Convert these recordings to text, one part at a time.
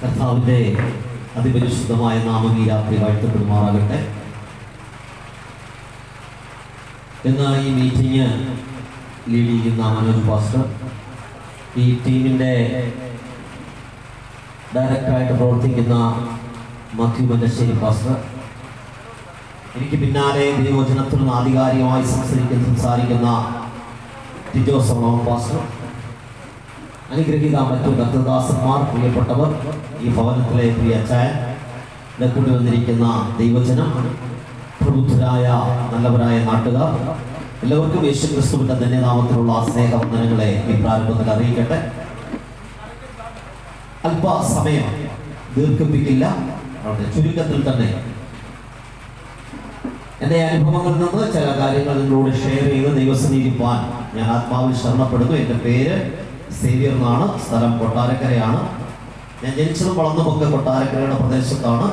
കർത്താവിന്റെ അതിപരിശുദ്ധമായ നാമം ഈ രാത്രി വാഴ്ത്തപ്പെടുമാറാകട്ടെ. ഇന്ന് ഈ മീറ്റിംഗ് ലീഡ് ചെയ്യുന്ന മനോജ് പാസ്റ്റർ ഈ ടീമിന്റെ ഡയറക്ടറായിട്ട് പ്രവർത്തിക്കുന്ന മധ്യു മല്ലശ്ശേരി പാസ്റ്റർ എനിക്ക് പിന്നാലെ ദൈവവചനത്തിൽ നിന്ന് ആധികാരികമായി സംസാരിക്കുന്ന സംസാരിക്കുന്ന ടിജോ സോളോൺ പാസ്റ്റർ. അനുഗ്രഹീത മറ്റു ഭക്തദാസന്മാർ പ്രിയപ്പെട്ടവർ ഈ ഭവനത്തിലെ പ്രിയ അച്ചായൻ ഇവിടെ വന്നിരിക്കുന്ന ദൈവജനം പ്രബുദ്ധരായ നല്ലവരായ നാട്ടുകാർ എല്ലാവർക്കും യേശു ക്രിസ്തുവിന്റെ ധന്യനാമത്തിലുള്ള സ്നേഹവന്ദനങ്ങളെ ഈ പ്രാരംഭത്തിൽ അറിയിക്കട്ടെ. അല്പസമയം ദീർഘിപ്പിക്കില്ല. ചുരുക്കത്തിൽ തന്നെ എന്റെ അനുഭവങ്ങളിൽ നിന്ന് ചില കാര്യങ്ങൾ നിങ്ങളോട് ഷെയർ ചെയ്ത് ദൈവസന്നിധിപ്പാൻ ഞാൻ ആത്മാവിൽ ശരണപ്പെടുന്നു. എന്റെ പേര് സേവിയർ എന്നാണ് സ്ഥലം കൊട്ടാരക്കരയാണ്. ഞാൻ ജനിച്ചതും വളർന്നുമൊക്കെ കൊട്ടാരക്കരയുടെ പ്രദേശത്താണ്.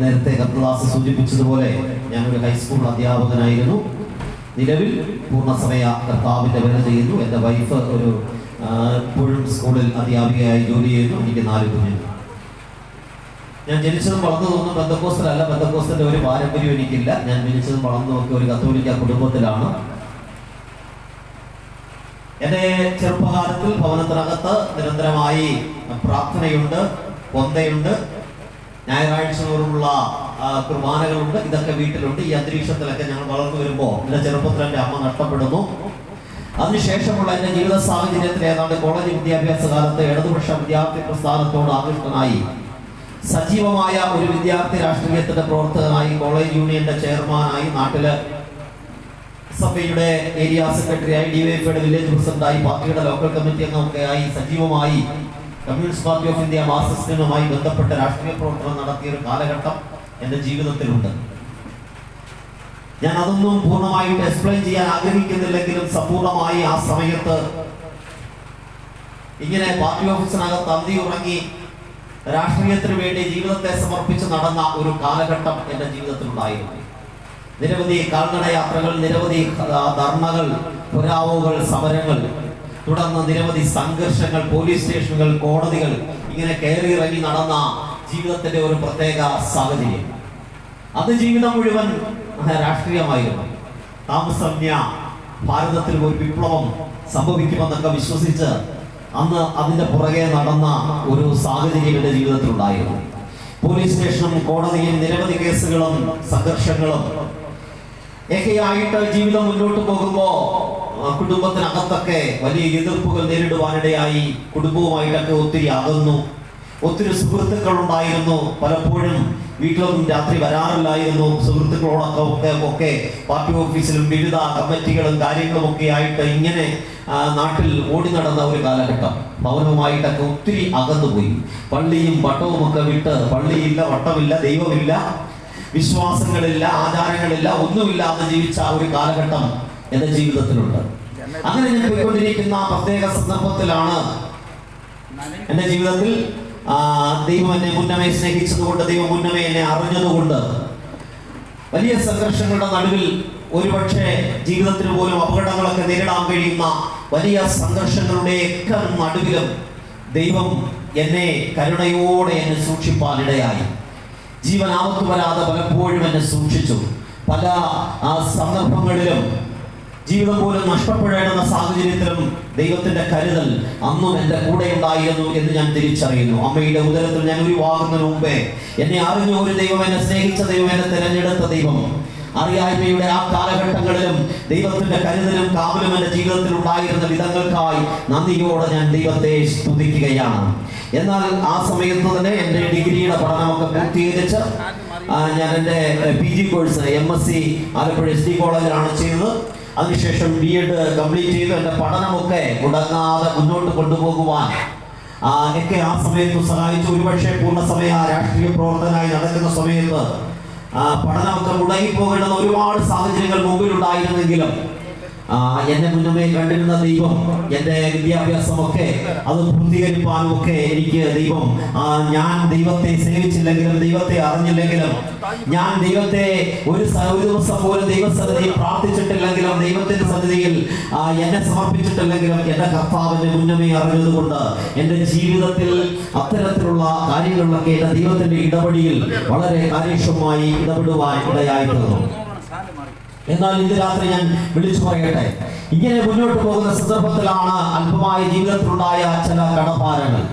നേരത്തെ കത്തദാസ് സൂചിപ്പിച്ചതുപോലെ ഞാനൊരു ഹൈസ്കൂൾ അധ്യാപകനായിരുന്നു. നിലവിൽ പൂർണസമയ കർത്താവിന്റെ വേല ചെയ്യുന്നു. എന്റെ വൈഫ് ഒരു ഇപ്പോഴും സ്കൂളിൽ അധ്യാപികയായി ജോലി ചെയ്യുന്നു. എനിക്ക് നാല് കുഞ്ഞുങ്ങൾ ഞാൻ ജനിച്ചതും വളർന്നതൊന്നും ബന്ധക്കോസ്റ്റലല്ല ബന്ധക്കോസ്റ്റലിന്റെ ഒരു പാരമ്പര്യം എനിക്കില്ല. ഞാൻ ജനിച്ചതും വളർന്നതൊക്കെ ഒരു കത്തോലിക്ക കുടുംബത്തിലാണ്. എന്റെ ചെറുപ്പകാലത്തിൽ ഭവനത്തിനകത്ത് നിരന്തരമായി പ്രാർത്ഥനയുണ്ട് പൊന്തയുണ്ട് ഞായറാഴ്ച തോറുമുള്ള കുർബാനകളുണ്ട് ഇതൊക്കെ വീട്ടിലുണ്ട്. ഈ അന്തരീക്ഷത്തിലൊക്കെ ഞങ്ങൾ വളർന്നു വരുമ്പോൾ എന്റെ ചെറുപ്പത്തിൽ എന്റെ അമ്മ നഷ്ടപ്പെടുന്നു. അതിനുശേഷമുള്ള എന്റെ ജീവിത സാഹചര്യത്തിൽ ഏതാണ്ട് കോളേജ് വിദ്യാഭ്യാസ കാലത്ത് ഇടതുപക്ഷ വിദ്യാർത്ഥി പ്രസ്ഥാനത്തോട് ആകൃഷ്ടനായി. സജീവമായ ഒരു വിദ്യാർത്ഥി രാഷ്ട്രീയത്തിന്റെ പ്രവർത്തകനായി കോളേജ് യൂണിയന്റെ ചെയർമാനായി നാട്ടിൽ സഭയുടെ ഏരിയ സെക്രട്ടറി ആയി ഡിവൈഎഫ്ഐയുടെ വില്ലേജ് പ്രസിഡന്റായി പാർട്ടിയുടെ ലോക്കൽ കമ്മിറ്റി അംഗമൊക്കെയായി സജീവമായി കമ്മ്യൂണിസ്റ്റ് പാർട്ടി ഓഫ് ഇന്ത്യ മാർക്സിസ്റ്റിനുമായി ബന്ധപ്പെട്ട രാഷ്ട്രീയ പ്രവർത്തനം നടത്തിയ ഒരു കാലഘട്ടം എന്റെ ജീവിതത്തിലുണ്ട്. ഞാൻ അതൊന്നും പൂർണമായിട്ട് എക്സ്പ്ലെയിൻ ചെയ്യാൻ ആഗ്രഹിക്കുന്നില്ലെങ്കിലും സമ്പൂർണമായി ആ സമയത്ത് ഇങ്ങനെ പാർട്ടി ഓഫീസിനകത്ത് അന്തി ഉറങ്ങി രാഷ്ട്രീയത്തിന് വേണ്ടി ജീവിതത്തെ സമർപ്പിച്ച് നടന്ന ഒരു കാലഘട്ടം എന്റെ ജീവിതത്തിലുണ്ടായിരുന്നു. നിരവധി കാൽനടയാത്രകൾ നിരവധി ധർമ്മകൾ പുരാവുകൾ സമരങ്ങൾ തുടർന്ന് നിരവധി സംഘർഷങ്ങൾ പോലീസ് സ്റ്റേഷനുകൾ കോടതികൾ ഇങ്ങനെ കയറി ഇറങ്ങി നടന്ന ജീവിതത്തിന്റെ ഒരു പ്രത്യേക സാഹചര്യം. അത് ജീവിതം മുഴുവൻ രാഷ്ട്രീയമായിരുന്നു. താമസമ്യ ഭാരതത്തിൽ ഒരു വിപ്ലവം സംഭവിക്കുമെന്നൊക്കെ വിശ്വസിച്ച് അന്ന് അതിന്റെ പുറകെ നടന്ന ഒരു സാഹചര്യം എന്റെ ജീവിതത്തിലുണ്ടായിരുന്നു. പോലീസ് സ്റ്റേഷനും കോടതിയും നിരവധി കേസുകളും സംഘർഷങ്ങളും ഒക്കെയായിട്ട് ജീവിതം മുന്നോട്ട് പോകുമ്പോൾ കുടുംബത്തിനകത്തൊക്കെ വലിയ എതിർപ്പുകൾ നേരിടുവാനിടയായി കുടുംബവുമായിട്ടൊക്കെ ഒത്തിരി അകന്നു. ഒത്തിരി സുഹൃത്തുക്കൾ ഉണ്ടായിരുന്നു പലപ്പോഴും വീട്ടിലൊന്നും രാത്രി വരാറില്ലായിരുന്നു. സുഹൃത്തുക്കളോടൊക്കെ ഒക്കെ പാർട്ടി ഓഫീസിലും വിവിധ കമ്മിറ്റികളും കാര്യങ്ങളും ഒക്കെ ആയിട്ട് ഇങ്ങനെ നാട്ടിൽ ഓടി നടന്ന ഒരു കാലഘട്ടം. ഭവനവുമായിട്ടൊക്കെ ഒത്തിരി അകന്നുപോയി. പള്ളിയും വട്ടവും ഒക്കെ വിട്ട് പള്ളിയില്ല വട്ടമില്ല ദൈവമില്ല. വിശ്വാസങ്ങളില്ല ആചാരങ്ങളില്ല ഒന്നുമില്ലാതെ ജീവിച്ച ഒരു കാലഘട്ടം എന്റെ ജീവിതത്തിലുണ്ട്. അങ്ങനെ ഞാൻ പോയിക്കൊണ്ടിരിക്കുന്ന പ്രത്യേക സന്ദർഭത്തിലാണ് എന്റെ ജീവിതത്തിൽ ദൈവം എന്നെ മുന്നമേ സ്നേഹിച്ചതുകൊണ്ട് ദൈവം മുന്നമേ എന്നെ അറിഞ്ഞതുകൊണ്ട് വലിയ സംഘർഷങ്ങളുടെ നടുവിൽ ഒരുപക്ഷെ ജീവിതത്തിന് പോലും അപകടങ്ങളൊക്കെ നേരിടാൻ കഴിയുന്ന വലിയ സംഘർഷങ്ങളുടെയൊക്കെ നടുവിലും ദൈവം എന്നെ കരുണയോടെ എന്നെ സൂക്ഷിപ്പാനിടയായി. ജീവൻ ആപത്ത് വരാതെ പലപ്പോഴും എന്നെ സൂക്ഷിച്ചു. പല ആ സന്ദർഭങ്ങളിലും ജീവിതം പോലും നഷ്ടപ്പെടേണ്ടുന്ന സാഹചര്യത്തിലും ദൈവത്തിന്റെ കരുതൽ അന്നും എന്റെ കൂടെ ഉണ്ടായിരുന്നു എന്ന് ഞാൻ തിരിച്ചറിയുന്നു. അമ്മയുടെ ഉദരത്തിൽ ഞാൻ ഒരു ഉരുവാകുന്നതിന് മുമ്പേ എന്നെ അറിഞ്ഞ ഒരു ദൈവം എന്നെ സ്നേഹിച്ച ദൈവം എന്നെ തിരഞ്ഞെടുത്ത ദൈവം അറിയായ്മയുടെ ആ കാലഘട്ടങ്ങളിലും ദൈവത്തിന്റെ കരുതലും കാവലും എന്റെ ജീവിതത്തിൽ ഉണ്ടായിരുന്ന വിധങ്ങൾക്കായി നന്ദിയോടെ ഞാൻ ദൈവത്തെ സ്തുതിക്കുകയാണ്. എന്നാൽ ആ സമയത്ത് തന്നെ എന്റെ ഡിഗ്രിയുടെ പഠനമൊക്കെ പൂർത്തീകരിച്ച് ഞാൻ എന്റെ P G course M S C Alappuzha S D കോളേജിലാണ് ചെയ്തത്. അതിനുശേഷം ബി എഡ് കംപ്ലീറ്റ് ചെയ്ത് എന്റെ പഠനമൊക്കെ മുടങ്ങാതെ മുന്നോട്ട് കൊണ്ടുപോകുവാൻ ഒക്കെ ആ സമയത്ത് സഹായിച്ചു. ഒരുപക്ഷെ പൂർണ സമയ രാഷ്ട്രീയ പ്രവർത്തനമായി നടക്കുന്ന സമയത്ത് പഠനമൊക്കെ മുടങ്ങിപ്പോകേണ്ടുന്ന ഒരുപാട് സാഹചര്യങ്ങൾ മുമ്പിലുണ്ടായിരുന്നെങ്കിലും എന്നെ മുന്നമേ കണ്ടിരുന്ന ദൈവം എന്റെ വിദ്യാഭ്യാസമൊക്കെ അത് പൂർത്തീകരിപ്പാനും ഒക്കെ എനിക്ക് ദൈവം ഞാൻ ദൈവത്തെ സേവിച്ചില്ലെങ്കിലും ദൈവത്തെ അറിഞ്ഞില്ലെങ്കിലും ഞാൻ ദൈവത്തെ ഒരു ദിവസം പോലും ദൈവസന്നിധിയിൽ പ്രാർത്ഥിച്ചിട്ടില്ലെങ്കിലും ദൈവത്തിന്റെ സന്നിധിയിൽ എന്നെ സമർപ്പിച്ചിട്ടില്ലെങ്കിലും എന്റെ കർത്താവിന്റെ മുന്നമേ അറിഞ്ഞതുകൊണ്ട് എന്റെ ജീവിതത്തിൽ അത്തരത്തിലുള്ള കാര്യങ്ങളിലൊക്കെ എന്റെ ദൈവത്തിന്റെ ഇടപെടിയിൽ വളരെ കാര്യക്ഷമമായി ഇടപെടുവാൻ ഇടയായി എന്നാൽ ഇന്ന് രാത്രി ഞാൻ വിളിച്ചു പറയട്ടെ. ഇങ്ങനെ മുന്നോട്ട് പോകുന്ന സന്ദർഭത്തിലാണ് അല്പമായ ജീവിതത്തിലുണ്ടായ ചില കടഭാരങ്ങൾ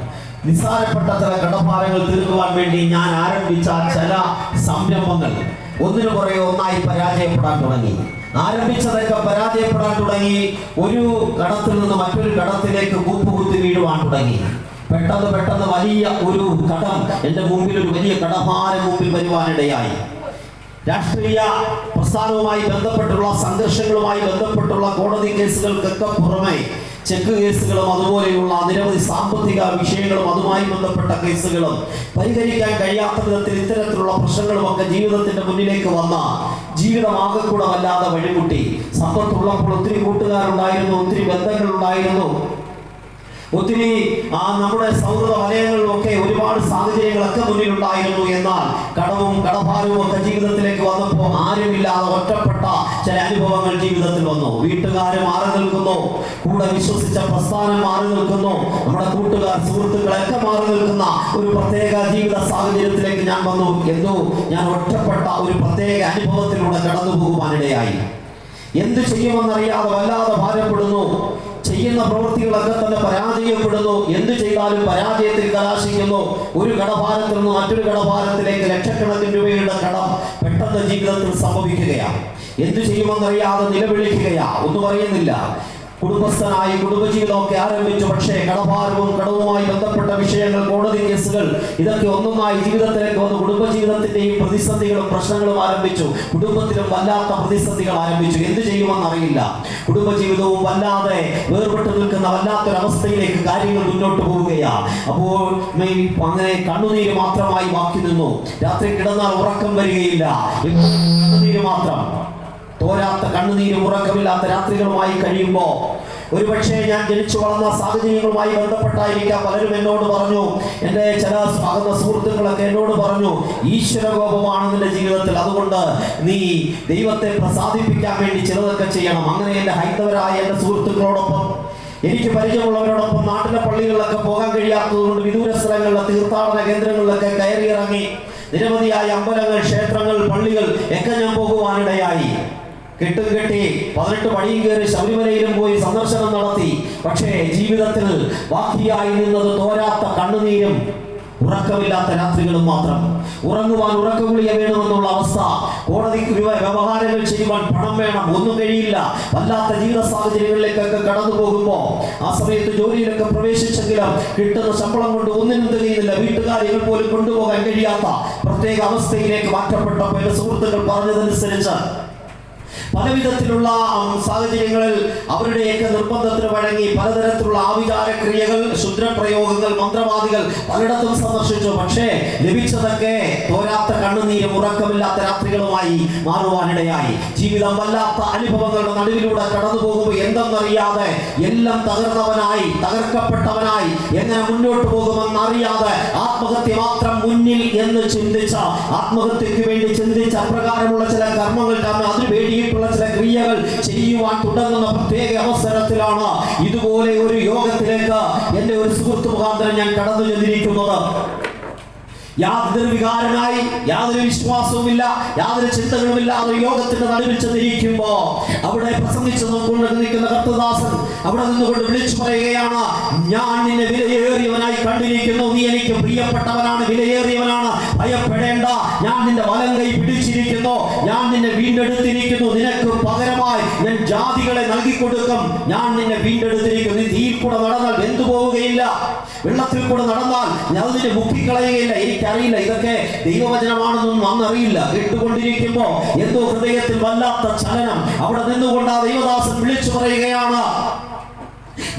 നിസ്സാരപ്പെട്ട ചില കടഭാരങ്ങൾ തീർക്കുവാൻ വേണ്ടി ഞാൻ ആരംഭിച്ച ചില സംരംഭങ്ങൾ. ഒന്നിനു പുറകെ ഒന്നായി പരാജയപ്പെടാൻ തുടങ്ങി. ആരംഭിച്ചതൊക്കെ പരാജയപ്പെടാൻ തുടങ്ങി. ഒരു കടത്തിൽ നിന്ന് മറ്റൊരു കടത്തിലേക്ക് കൂപ്പുകുത്തി വീഴുവാൻ തുടങ്ങി. പെട്ടെന്ന് പെട്ടെന്ന് വലിയ ഒരു കടം എന്റെ മുമ്പിൽ ഒരു വലിയ കടഭാരം മുമ്പിൽ വരുവാനിടയായി. രാഷ്ട്രീയ പ്രസ്ഥാനവുമായി ബന്ധപ്പെട്ടുള്ള സംഘർഷങ്ങളുമായി ബന്ധപ്പെട്ടുള്ള കോടതി കേസുകൾക്കൊക്കെ പുറമെ ചെക്ക് കേസുകളും അതുപോലെയുള്ള നിരവധി സാമ്പത്തിക വിഷയങ്ങളും അതുമായി ബന്ധപ്പെട്ട കേസുകളും പരിഹരിക്കാൻ കഴിയാത്ത വിധത്തിൽ ഇത്തരത്തിലുള്ള പ്രശ്നങ്ങളുമൊക്കെ ജീവിതത്തിന്റെ മുന്നിലേക്ക് വന്ന ജീവിതമാകെ കൂടെ വല്ലാതെ വഴിമുട്ടി. സമ്പത്തുള്ളപ്പോൾ ഒത്തിരി കൂട്ടുകാരുണ്ടായിരുന്നു ഒത്തിരി ബന്ധങ്ങളുണ്ടായിരുന്നു. ഒത്തിരി ആ നമ്മുടെ സൗഹൃദ വലയങ്ങളിലൊക്കെ ഒരുപാട് സാഹചര്യങ്ങളൊക്കെ മുന്നിലുണ്ടായിരുന്നു. എന്നാൽ കടവും കടഭാരവും ഒക്കെ ജീവിതത്തിലേക്ക് വന്നപ്പോൾ ആരുമില്ലാതെ ഒറ്റപ്പെട്ട ചില അനുഭവങ്ങൾ ജീവിതത്തിൽ വന്നു. വീട്ടുകാർ മാറി നിൽക്കുന്നു. കൂടെ വിശ്വസിച്ച പ്രസ്ഥാനം മാറി നിൽക്കുന്നു. നമ്മുടെ കൂട്ടുകാർ സുഹൃത്തുക്കളൊക്കെ മാറി നിൽക്കുന്ന ഒരു പ്രത്യേക ജീവിത സാഹചര്യത്തിലേക്ക് ഞാൻ വന്നു. എന്തോ ഞാൻ ഒറ്റപ്പെട്ട ഒരു പ്രത്യേക അനുഭവത്തിലൂടെ കടന്നു പോകുവാനിടയായി എന്ത് ചെയ്യുമെന്നറിയാതെ വല്ലാതെ ഭാരപ്പെടുന്നു. ചെയ്യുന്ന പ്രവൃത്തികളൊക്കെ തന്നെ പരാജയപ്പെടുന്നു. എന്ത് ചെയ്താലും പരാജയത്തിൽ കലാശിക്കുന്നു. ഒരു കടഭാരത്തിൽ നിന്ന് മറ്റൊരു കടഭാരത്തിലേക്ക് ലക്ഷക്കണക്കിന് രൂപയുടെ കടം പെട്ടെന്ന് ജീവിതത്തിൽ സംഭവിക്കുകയാണ്. എന്ത് ചെയ്യുമെന്നറിയാതെ നിലവിളിക്കുകയാ ഒന്നും അറിയുന്നില്ല കുടുംബസ്ഥനായി കുടുംബജീവിതമൊക്കെ ആരംഭിച്ചു. പക്ഷേ കടഭാരവും കടവുമായി ബന്ധപ്പെട്ട വിഷയങ്ങൾ കോടതി കേസുകൾ ഇതൊക്കെ ഒന്നൊന്നായി ജീവിതത്തിലേക്ക് വന്ന് കുടുംബജീവിതത്തിന്റെയും പ്രതിസന്ധികളും പ്രശ്നങ്ങളും ആരംഭിച്ചു. കുടുംബത്തിലും വല്ലാത്ത പ്രതിസന്ധികൾ ആരംഭിച്ചു. എന്ത് ചെയ്യുമെന്ന് അറിയില്ല. കുടുംബജീവിതവും വല്ലാതെ വേർപെട്ട് നിൽക്കുന്ന വല്ലാത്തൊരവസ്ഥയിലേക്ക് കാര്യങ്ങൾ മുന്നോട്ട് പോവുകയാണ് അപ്പോൾ അങ്ങനെ കണ്ണുനീര് മാത്രമായി ബാക്കി നിന്നു. രാത്രി കിടന്നാൽ ഉറക്കം വരികയില്ല. മാത്രം. തോരാത്ത കണ്ണുനീരും ഉറക്കമില്ലാത്ത രാത്രികളുമായി കഴിയുമ്പോൾ ഒരുപക്ഷെ ഞാൻ ജനിച്ചു വളർന്ന സാഹചര്യങ്ങളുമായി ബന്ധപ്പെട്ടായിരിക്കാം. പലരും എന്നോട് പറഞ്ഞു എന്റെ ചില അകന്ന സുഹൃത്തുക്കളൊക്കെ എന്നോട് പറഞ്ഞു ഈശ്വരകോപമാണ് നിന്റെ ജീവിതത്തിൽ. അതുകൊണ്ട് നീ ദൈവത്തെ പ്രസാദിപ്പിക്കാൻ വേണ്ടി ചിലതൊക്കെ ചെയ്യണം. അങ്ങനെ എന്റെ ഹൈന്ദവരായ എന്റെ സുഹൃത്തുക്കളോടൊപ്പം എനിക്ക് പരിചയമുള്ളവരോടൊപ്പം നാട്ടിലെ പള്ളികളിലൊക്കെ പോകാൻ കഴിയാത്തതുകൊണ്ട് വിദൂര സ്ഥലങ്ങളിലെ തീർത്ഥാടന കേന്ദ്രങ്ങളിലൊക്കെ കയറിയിറങ്ങി നിരവധിയായ അമ്പലങ്ങൾ ക്ഷേത്രങ്ങൾ പള്ളികൾ ഒക്കെ ഞാൻ പോകുവാനിടയായി. കെട്ടും കെട്ടി പതിനെട്ട് പടിയും കയറി ശബരിമലയിലും പോയി സന്ദർശനം നടത്തി. പക്ഷേ ജീവിതത്തിൽ ബാക്കിയായി നിന്നത് തോരാത്ത കണ്ണുനീരും ഉറക്കമില്ലാത്ത രാത്രികളും മാത്രം. ഉറങ്ങുവാൻ ഉറക്കഗുളിക വേണമെന്നുള്ള അവസ്ഥ. കോടതിക്ക് വ്യവഹാരങ്ങൾ ചെയ്യുവാൻ പണം വേണം ഒന്നും കഴിയില്ല. വല്ലാത്ത ജീവിത സാഹചര്യങ്ങളിലേക്കൊക്കെ കടന്നു പോകുമ്പോൾ ആ സമയത്ത് ജോലിയിലൊക്കെ പ്രവേശിച്ചെങ്കിലും കിട്ടുന്ന ശമ്പളം കൊണ്ട് ഒന്നിനും തികയുന്നില്ല വീട്ടുകാര്യങ്ങൾ പോലും കൊണ്ടുപോകാൻ കഴിയാത്ത പ്രത്യേക അവസ്ഥയിലേക്ക് മാറ്റപ്പെട്ടപ്പോൾ എന്റെ സുഹൃത്തുക്കൾ പറഞ്ഞതനുസരിച്ച് പലവിധത്തിലുള്ള സാഹചര്യങ്ങളിൽ അവരുടെയൊക്കെ നിർബന്ധത്തിന് വഴങ്ങി പലതരത്തിലുള്ള ആവിചാര ക്രിയകൾ ശുദ്രപ്രയോഗങ്ങൾ മന്ത്രവാദികൾ പലയിടത്തും സന്ദർശിച്ചു. പക്ഷേ ലഭിച്ചതൊക്കെ തോരാത്ത കണ്ണുനീരും ഉറക്കമില്ലാത്ത രാത്രികളുമായി മാറുവാനിടയായി. ജീവിതം വല്ലാത്ത അനുഭവങ്ങളുടെ നടുവിലൂടെ കടന്നു പോകുമ്പോൾ എന്തെന്നറിയാതെ എല്ലാം തകർന്നവനായി തകർക്കപ്പെട്ടവനായി എങ്ങനെ മുന്നോട്ട് പോകുമെന്ന് അറിയാതെ ആത്മഹത്യ മാത്രം മുന്നിൽ എന്ന് ചിന്തിച്ച ആത്മഹത്യക്ക് വേണ്ടി ചിന്തിച്ച അപ്രകാരമുള്ള ചില കർമ്മങ്ങൾ കാരണം അതിന് വേണ്ടിയിട്ടുള്ള ചില ക്രിയകൾ ചെയ്യുവാൻ തുടങ്ങുന്ന പ്രത്യേക അവസരത്തിലാണ് ഇതുപോലെ ഒരു യോഗത്തിലേക്ക് എന്റെ ഒരു സുഹൃത്ത് മുഖാന്തരം ഞാൻ കടന്നു ചെന്നിരിക്കുന്നത്. യാതൊരു വികാരമായി യാതൊരു വിശ്വാസവുമില്ല യാതൊരു ചിന്തകളുമില്ലാതെ ഒരു യോഗത്തിന്റെ നടുവിൽ ചെന്നിരിക്കുമ്പോ അവിടെ പ്രസംഗിച്ചു നോക്കൊണ്ട് നിൽക്കുന്ന കർത്തദാസൻ അവിടെ നിന്നുകൊണ്ട് വിളിച്ചു പറയുകയാണ് ഞാൻ നിന്നെ വിലയേറിയവനായി കണ്ടിരിക്കുന്നു. നീ എനിക്ക് പ്രിയപ്പെട്ടവനാണ് വിലയേറിയവനാണ്. ഭയപ്പെടേണ്ട. ഞാൻ നിന്റെ വലം കൈ പിടിച്ചിരിക്കുന്നു. ഞാൻ നിന്നെ വീണ്ടെടുത്തിരിക്കുന്നു. നിനക്ക് പകരമായി ഞാൻ ജാതികളെ നൽകി കൊടുക്കും ഞാൻ നിന്നെ വീണ്ടെടുത്തിരിക്കുന്നു. നീ കൂടെ നടന്നാൽ വെന്തു പോവുകയില്ല വെള്ളത്തിൽ കൂടെ നടന്നാൽ ഞാൻ നിന്നെ മുക്കിക്കളയുകയില്ല. എനിക്കറിയില്ല ഇതൊക്കെ ദൈവവചനമാണെന്നൊന്നും അന്ന് അറിയില്ല കേട്ടുകൊണ്ടിരിക്കുമ്പോ എന്തോ ഹൃദയത്തിൽ വല്ലാത്ത ചലനം. അവിടെ നിന്നുകൊണ്ട് ആ ദൈവദാസൻ വിളിച്ചു പറയുകയാണ്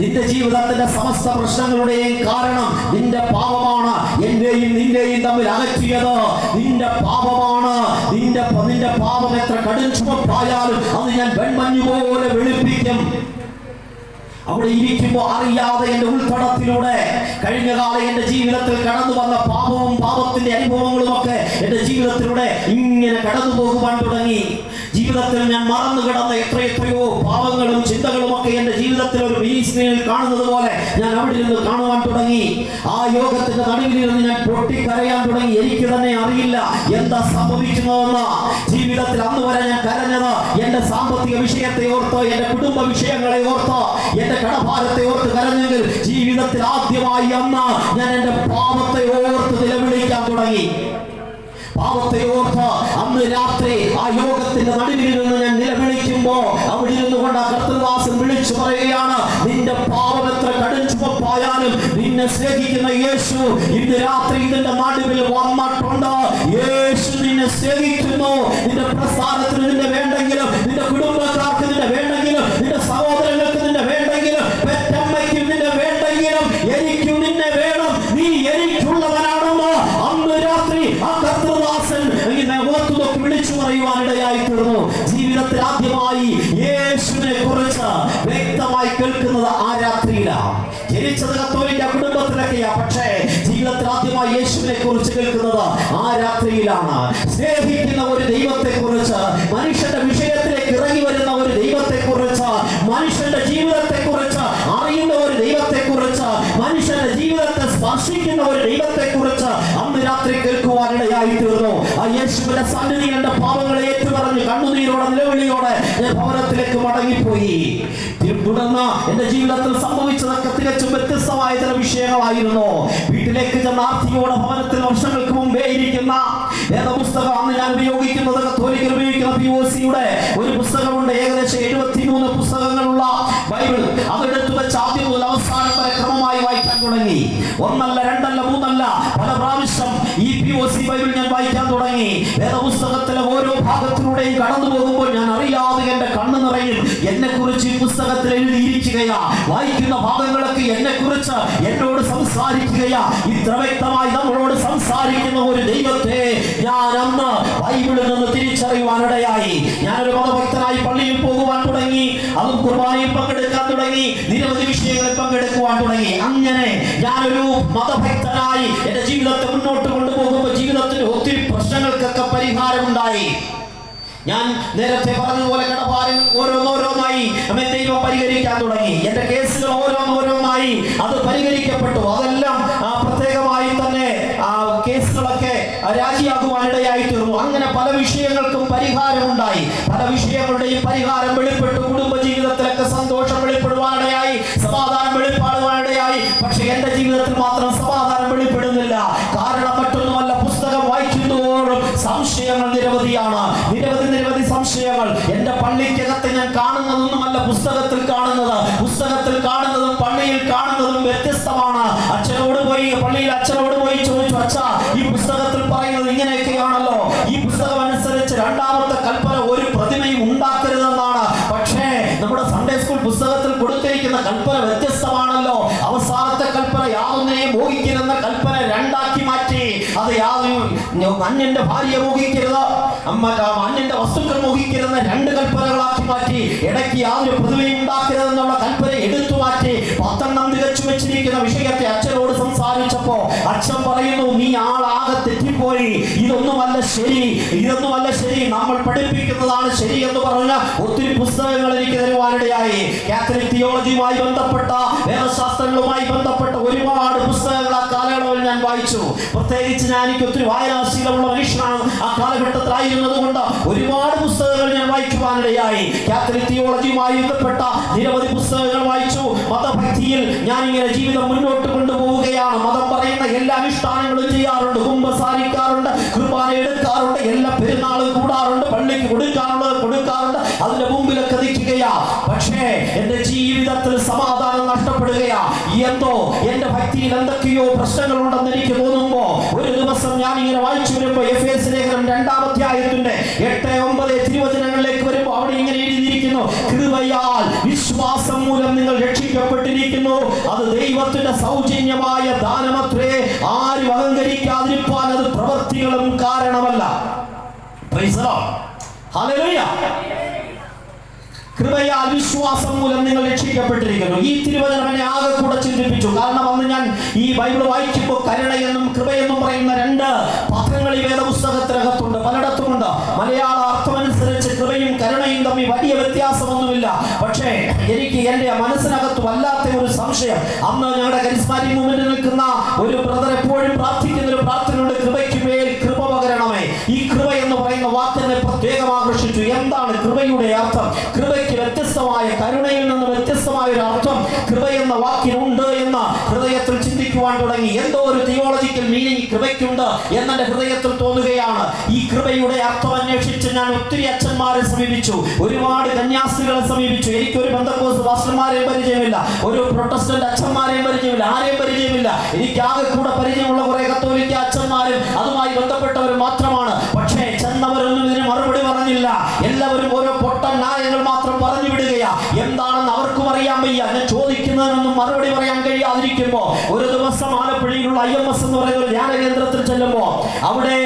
നിന്റെ ജീവിതത്തിന്റെ സമസ്ത പ്രശ്നങ്ങളുടെയും കാരണം നിന്റെ പാപമാണ്. എന്റെയും നിന്റെയും തമ്മിൽ അകറ്റിയത് നിന്റെ പാപമാണ്. നിന്റെ നിന്റെ പാപം എത്ര കടും ചുമപ്പായാലും അത് ഞാൻ വെൺമഞ്ഞു പോലെ വെളുപ്പിക്കും. അവിടെ ഇരിക്കുമ്പോൾ അറിയാതെ എന്റെ ഉൾത്തടത്തിലൂടെ കഴിഞ്ഞ കാലം എന്റെ ജീവിതത്തിൽ കടന്നു വന്ന പാപവും പാപത്തിന്റെ അനുഭവങ്ങളും ഒക്കെ എന്റെ ജീവിതത്തിലൂടെ ഇങ്ങനെ കടന്നു പോകുവാൻ തുടങ്ങി. ജീവിതത്തിൽ ഞാൻ മറന്നു കിടന്ന എത്രയെത്രയോ പാവങ്ങളും ചിന്തകളും ഒക്കെ എന്റെ ജീവിതത്തിൽ ഒരു മിനി സ്ക്രീനിൽ കാണുന്നത് പോലെ ഞാൻ അവിടെ നിന്ന് കാണുവാൻ തുടങ്ങി. ആ യോഗത്തിന്റെ നിന്ന് ഞാൻ പൊട്ടിക്കരയാൻ തുടങ്ങി. എനിക്ക് തന്നെ അറിയില്ല എന്താ സംഭവിക്കുന്നതെന്ന്. ജീവിതത്തിൽ അന്ന് വരെ ഞാൻ കരഞ്ഞത് എന്റെ സാമ്പത്തിക വിഷയത്തെ ഓർത്തോ എന്റെ കുടുംബ വിഷയങ്ങളെ ഓർത്തോ എന്റെ കടഭാരത്തെ ഓർത്ത് കരഞ്ഞെങ്കിൽ ജീവിതത്തിൽ ആദ്യമായി അന്ന് ഞാൻ എന്റെ പാപത്തെ ഓർത്ത് നിലവിളിക്കാൻ തുടങ്ങി. പാപത്തെ ഓർത്ത് അന്ന് രാത്രി ആ യോഗത്തിന്റെ നടുവിൽ നിന്ന് ഞാൻ നിലവിളിക്കുമ്പോ അവിടെ ഇരുന്നു കൊണ്ട് ആ കർത്തൃദാസൻ വിളിച്ചു പറയുകയാണ് നിന്റെ പാവം എത്ര കടും നിന്നെ സ്നേഹിക്കുന്ന യേശു ഇന്ന് രാത്രി ഇതിന്റെ നടുവിൽ വന്നിട്ടുണ്ട്. യേശു നിന്നെ സ്നേഹിക്കുന്നു. നിന്റെ പ്രസ്ഥാനത്തിന് നിന്നെ വേണ്ടെങ്കിലും നിന്റെ കുടുംബക്കാർക്ക് ജനിച്ചത് കത്തോലിക്ക കുടുംബത്തിലൊക്കെയാ. പക്ഷേ ജീവിതത്തിൽ ആദ്യമായി യേശുവിനെ കുറിച്ച് കേൾക്കുന്നത് ആ രാത്രിയിലാണ്. സ്നേഹിക്കുന്ന ഒരു ദൈവത്തെ കുറിച്ച് മനുഷ്യന്റെ വിഷയത്തിലേക്ക് ഇറങ്ങി വരുന്ന ഒരു ദൈവത്തെ കുറിച്ച് മനുഷ്യന്റെ ജീവിതത്തെ കുറിച്ച് അറിയുന്ന ഒരു ദൈവത്തെ കുറിച്ച് മനുഷ്യന്റെ ജീവിതത്തെ സ്പർശിക്കുന്ന ഒരു ദൈവത്തെ കുറിച്ച് അന്ന് രാത്രി കേൾക്കുവാനിടയായി തീർന്നു ആ യേശുവിന്റെ സന്നിധി എന്റെ പാപങ്ങളെ ഏറ്റുപറഞ്ഞു കണ്ണുനീരോടെ നിലവിളിയോടെ ഞാൻ ഭവനത്തിലേക്ക് മടങ്ങിപ്പോയി. തുടർന്ന് എന്റെ ജീവിതത്തിൽ സംഭവിച്ചതൊക്കെ തികച്ചും വ്യത്യസ്തമായ ചില വിഷയങ്ങളായിരുന്നു. വീട്ടിലേക്ക് ചെന്ന ആർത്തിയോടെ ഭവനത്തിൽ വർഷങ്ങൾക്ക് മുമ്പേ ഇരിക്കുന്ന അന്ന് ഞാൻ ഉപയോഗിക്കുന്നത് കത്തോലിക്കൽ ഉപയോഗിക്കുന്ന പി ഒ സിയുടെ ഒരു പുസ്തകമുണ്ട്. ഏകദേശം എഴുപത്തിമൂന്ന് പുസ്തകങ്ങളുള്ള ബൈബിൾ. അതെടുത്ത് വെച്ച് ആദ്യം മുതൽ അവസാനം വരെ ക്രമമായി വായിക്കാൻ തുടങ്ങി. ഒന്നല്ല രണ്ടല്ല മൂന്നല്ല പല പ്രാവശ്യം ഈ പി ഒ സി ബൈബിൾ ഞാൻ വായിക്കാൻ തുടങ്ങി. വേദപുസ്തകത്തിലെ ഓരോ ഭാഗത്തിലൂടെയും കടന്നു പോകുമ്പോൾ ഞാൻ അറിയാതെ എന്റെ കണ്ണു നിറയും എന്നെ കുറിച്ച് ഈ പുസ്തകത്തിൽ എഴുതിയിരിക്കുകയാ. വായിക്കുന്ന ഭാഗങ്ങളൊക്കെ എന്നെ കുറിച്ച് എന്നോട് സംസാരിക്കുകയാ. ഇത്ര വ്യക്തമായി നമ്മളോട് സംസാരിക്കുന്ന ഒരു ദൈവത്തെ ഞാൻ അന്ന് ബൈബിളിൽ നിന്ന് തിരിച്ചറിയുവാനിടയായി ഞാനൊരു മതഭക്തനായി പള്ളിയിൽ പോകുവാൻ തുടങ്ങി. അതും കുർബാനയിൽ പങ്കെടുക്കാൻ തുടങ്ങി. നിരവധി വിഷയങ്ങളിൽ പങ്കെടുക്കുവാൻ തുടങ്ങി. അങ്ങനെ ഞാനൊരു മതഭക്തനായി പരിഹാരമുണ്ടായി. ഞാൻ നേരത്തെ പറഞ്ഞതുപോലെ കടഭാരം ഓരോന്നോരോന്നായി ദൈവം പരിഹരിക്കാൻ തുടങ്ങി. എന്റെ കേസുകൾ ഓരോന്നോരോന്നായി അത് പരിഹരിക്കപ്പെട്ടു. അതെല്ലാം ആ, പ്രത്യേകമായി തന്നെ ആ കേസുകളൊക്കെ രാജിയാകുവാനിടയായി തീർന്നു. അങ്ങനെ പല വിഷയങ്ങൾക്കും പരിഹാരമുണ്ടായി. പല വിഷയങ്ങളുടെയും പരിഹാരം വെളിപ്പെട്ടു. കുടുംബ കാണുന്നതൊന്നുമല്ല പുസ്തകത്തിൽ കാണുന്നത്. പുസ്തകത്തിൽ കാണുന്നതും പള്ളിയിൽ കാണുന്നതും വ്യത്യസ്തമാണ്. അച്ഛനോട് പോയി പള്ളിയിൽ അച്ഛനോട് പോയി ചോദിച്ചു അച്ഛ ഈ പുസ്തകത്തിൽ പറയുന്നത് ഇങ്ങനെയൊക്കെയാണല്ലോ. ഈ പുസ്തകം അനുസരിച്ച് രണ്ടാമത്തെ കൽപ്പന ഒരു പ്രതിമയും ഉണ്ടാക്കരുതെന്നാണ്. പക്ഷേ നമ്മുടെ സൺഡേ സ്കൂൾ പുസ്തകത്തിൽ കൊടുത്തിരിക്കുന്ന കൽപ്പന വ്യത്യസ്തമാണല്ലോ. അവസാനത്തെ കൽപ്പന യാതൊന്നിനെയും മോഹിക്കരുതെന്ന കൽപ്പന രണ്ടാക്കി മാറ്റി. അത് യാതൊരു അന്യന്റെ ഭാര്യ മോഹിക്കരുത്. അമ്മ അന്യന്റെ വസ്തുക്കൾ മോഹിക്കരുതെന്ന രണ്ട് കൽപ്പനകളാക്കി മാറ്റി ഇടയ്ക്ക് യാതൊരു പ്രതിമയും ഉണ്ടാക്കരുതെന്നുള്ള കൽപ്പന എടുത്തു മാറ്റി പത്തെണ്ണം തികച്ചു വെച്ചിരിക്കുന്ന വിഷയത്തെ അച്ഛനോട് സംസാരിച്ചപ്പോ അച്ഛൻ പറയുന്നു നീ ആളാകെ തെറ്റിപ്പോയി. ഇതൊന്നുമല്ല ശരി. ഇതൊന്നുമല്ല ശരി. നമ്മൾ പഠിപ്പിക്കുന്നതാണ് ശരി എന്ന് പറഞ്ഞ ഒത്തിരി പുസ്തകങ്ങൾ എനിക്ക് തരുവാനിടയായി. കാത്തലിക് തിയോളജിയുമായി ബന്ധപ്പെട്ട വേദശാസ്ത്രങ്ങളുമായി ബന്ധപ്പെട്ട ഒരുപാട് പുസ്തകങ്ങൾ ആ കാലയളവിൽ ഞാൻ വായിച്ചു. പ്രത്യേകിച്ച് ഞാൻ എനിക്ക് ഒത്തിരി വായനാശീലമുള്ള മനുഷ്യനാണ്. ആ കാലഘട്ടത്തിലായിരുന്നത് കൊണ്ട് ഒരുപാട് പുസ്തകങ്ങൾ ഞാൻ വായിക്കുവാനിടയായി. കാത്തലിക് തിയോളജിയുമായി ബന്ധപ്പെട്ട നിരവധി പുസ്തകങ്ങൾ വായിച്ചു. മതഭക്തിയിൽ ഞാൻ ഇങ്ങനെ ജീവിതം മുന്നോട്ട് കൊണ്ടുപോവുകയാണ്. മതം പറയുന്ന എല്ലാ അനുഷ്ഠാനങ്ങളും ചെയ്യാറുണ്ട്. കുമ്പസാരിക്കാറുണ്ട്. കുർബാന എടുക്കാറുണ്ട്. എല്ലാ പെരുന്നാളും കൂടാറുണ്ട്. പള്ളിക്ക് കൊടുക്കാറുള്ളത് കൊടുക്കാറുണ്ട്. അതിന്റെ മുമ്പിലൊക്കെ നിൽക്കുകയാ. പക്ഷേ എന്റെ ജീവിതത്തിൽ സമാധാനം നഷ്ടപ്പെടുകയാ. എന്തോ? എന്റെ ഭക്തിയിൽ എന്തൊക്കെയോ പ്രശ്നങ്ങളുണ്ടെന്ന് എനിക്ക് തോന്നുമ്പോ ഒരു ഞാൻ ഇങ്ങനെ വായിച്ചു വരുമ്പോ എഫ് എസ് ലേഖനം രണ്ടാം അധ്യായത്തിന്റെ എട്ട് ഒമ്പത് തിരുവചനങ്ങളിലേക്ക് വരുമ്പോൾ അവിടെ ഇങ്ങനെ എഴുതിയിരിക്കുന്നു കൃപയാൽ വിശ്വാസം മൂലം നിങ്ങൾ രക്ഷിക്കപ്പെട്ടിരിക്കുന്നു അത് ദൈവത്തിന്റെ സൗജന്യമായ ദാനമത്രേ ആരും അഹങ്കരിക്കാതിരിപ്പാൻ അത് പ്രവൃത്തികളും കാരണമല്ല. Hallelujah. കൃപയാൽ വിശ്വാസം മൂലം നിങ്ങൾ രക്ഷിക്കപ്പെട്ടിരിക്കുന്നു. ഈ തിരുവചനം എന്നെ ആകെ കൂടെ ചിന്തിപ്പിച്ചു. കാരണം അന്ന് ഞാൻ ഈ ബൈബിൾ വായിക്കുമ്പോൾ കരുണയെന്നും കൃപയെന്നും പറയുന്ന രണ്ട് പത്രങ്ങൾ ഈ വേദപുസ്തകത്തിനകത്തുണ്ട്. പലയിടത്തുമുണ്ട്. മലയാള അർത്ഥമനുസരിച്ച് കൃപയും കരുണയും തമ്മിൽ വലിയ വ്യത്യാസമൊന്നുമില്ല. പക്ഷേ എനിക്ക് എന്റെ മനസ്സിനകത്ത് വല്ലാത്ത ഒരു സംശയം. അന്ന് ഞങ്ങളുടെ കരിസ്മാറ്റിക് മൂവ്മെന്റ് നിൽക്കുന്ന ഒരു ബ്രദർ എപ്പോഴും പ്രാർത്ഥിക്കുന്ന ഒരു പ്രാർത്ഥനയുണ്ട്. കൃപയ്ക്ക് മേൽ കൃപ പകരണമേ. ഈ കൃപ എന്ന് പറയുന്ന വാക്കിനെ പ്രത്യേകം ആകർഷിച്ചു. എന്താണ് കൃപയുടെ അർത്ഥം? കൃപയ്ക്ക് എന്ന വാക്കിനുണ്ട് എന്ന് ഹൃദയത്തിൽ ചിന്തിക്കുവാൻ തുടങ്ങി. എന്തോ ഒരു തിയോളജിക്കൽ മീനിങ് കൃപയ്ക്കുണ്ട് എന്നെ ഹൃദയത്തിൽ തോന്നുകയാണ്. ഈ കൃപയുടെ അർത്ഥം അന്വേഷിച്ച് ഞാൻ ഒത്തിരി അച്ഛന്മാരെ സമീപിച്ചു. ഒരുപാട് കന്യാസ്ത്രീകളെ സമീപിച്ചു. എനിക്ക് ഒരു ബന്ധക്കോസ് പാസ്റ്റർമാരെയും പരിചയമില്ല. ഒരു പ്രൊട്ടസ്റ്റന്റ് അച്ഛന്മാരെയും പരിചയമില്ല. ആരെയും പരിചയമില്ല. എനിക്ക് ആകെ കൂടെ പരിചയമുള്ള കുറെ കത്തോലിക്ക അച്ഛന്മാരും അതുമായി ബന്ധപ്പെട്ടവർ മാത്രമാണ്. പക്ഷേ ചെന്നവരൊന്നും ഇതിന് മറുപടി പറഞ്ഞില്ല. എല്ലാവരും ഓരോ പൊട്ടൻ നായകൾ മാത്രം പറഞ്ഞു വിടുകയാ. എന്താണെന്ന് അവർക്കും അറിയാൻ വയ്യ. ചോദിക്കുന്നതിനൊന്നും മറുപടി പറയാൻ കഴിയാതിരിക്കുമ്പോ ഒരു ദിവസം ആലപ്പുഴയിലുള്ള ഐ എം എസ് എന്ന് പറയുന്ന ധ്യാന കേന്ദ്രത്തിൽ ചെല്ലുമ്പോൾ അവിടെ